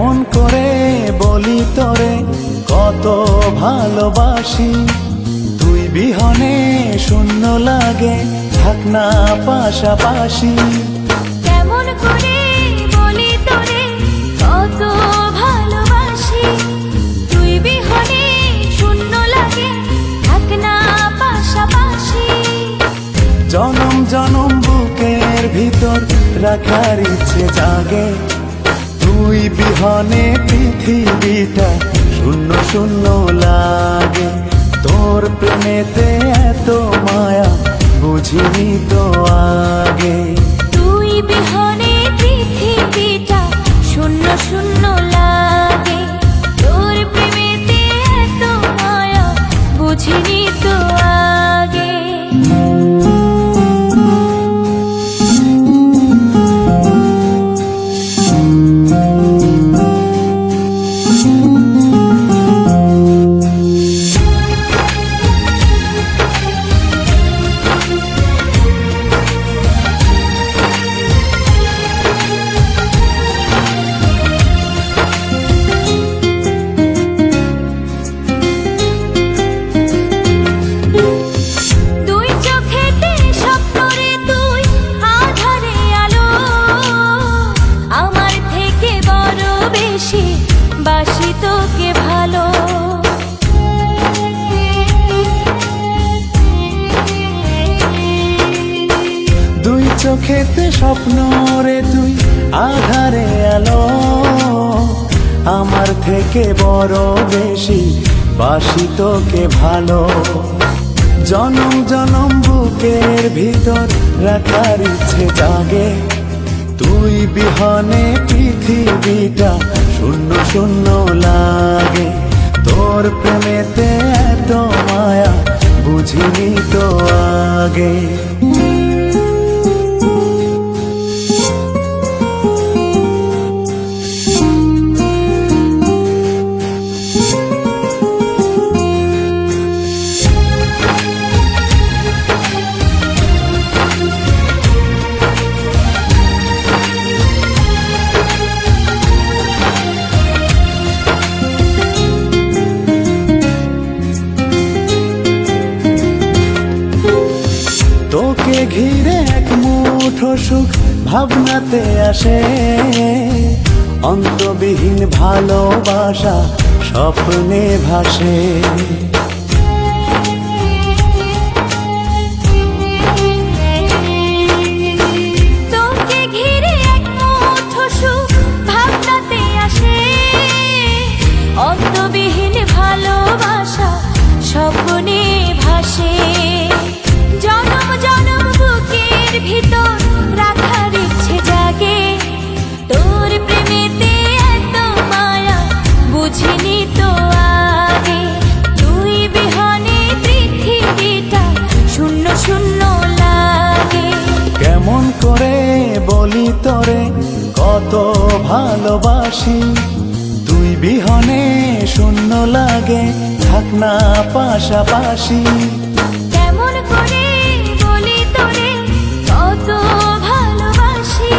কেমন করে বলি তোরে কত ভালোবাসি। তুই বিহনে শূন্য লাগে থাক না পাশাপাশি। কেমন করে বলি তোরে কত ভালোবাসি। তুই বিহনে শূন্য লাগে থাক না পাশাপাশি। জনম জনম বুকের ভিতর রাখার ইচ্ছে জাগে তুই বিহনে পৃথিবীটা শূন্য শূন্য লাগে। তোর প্রেমেতে এত মায়া বুঝিনি তো আগে। বাসি তোকে ভালো। দুই চোখেতে স্বপ্ন রে তুই, আধারে আলো। আমার থেকে বড় বেশি বাসি তোকে ভালো। জনম জনম বুকের ভিতর রাখার ইচ্ছে জাগে। তুই বিহনে পৃথিবীটা শূন্য শূন্য লাগে। তোর প্রেমেতে এত মায়া বুঝিনি তো আগে। ঘিরে এক মুঠো সুখ ভাবনাতে আসে। অন্তবিহীন ভালোবাসা স্বপ্নে ভাসে। তোরে কত ভালোবাসি। তুই বিহনে শূন্য লাগে থাক না পাশাপাশি। কেমন করে বলি তোরে কত ভালোবাসি।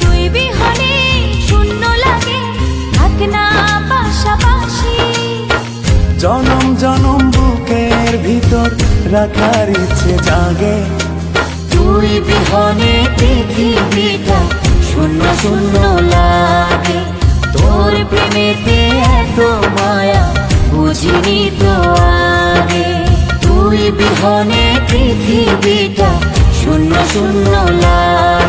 তুই বিহনে শূন্য লাগে থাক না পাশাপাশি। জনম জনম বুকের ভিতর রাখার ইচ্ছে জাগে তুই বিহনে পৃথিবীটা শূন্য শূন্য লাগে। তোর প্রেমেতে এত মায়া বুঝিনি তো আগে। তুই বিহনে পৃথিবীটা শূন্য শূন্য লাগে।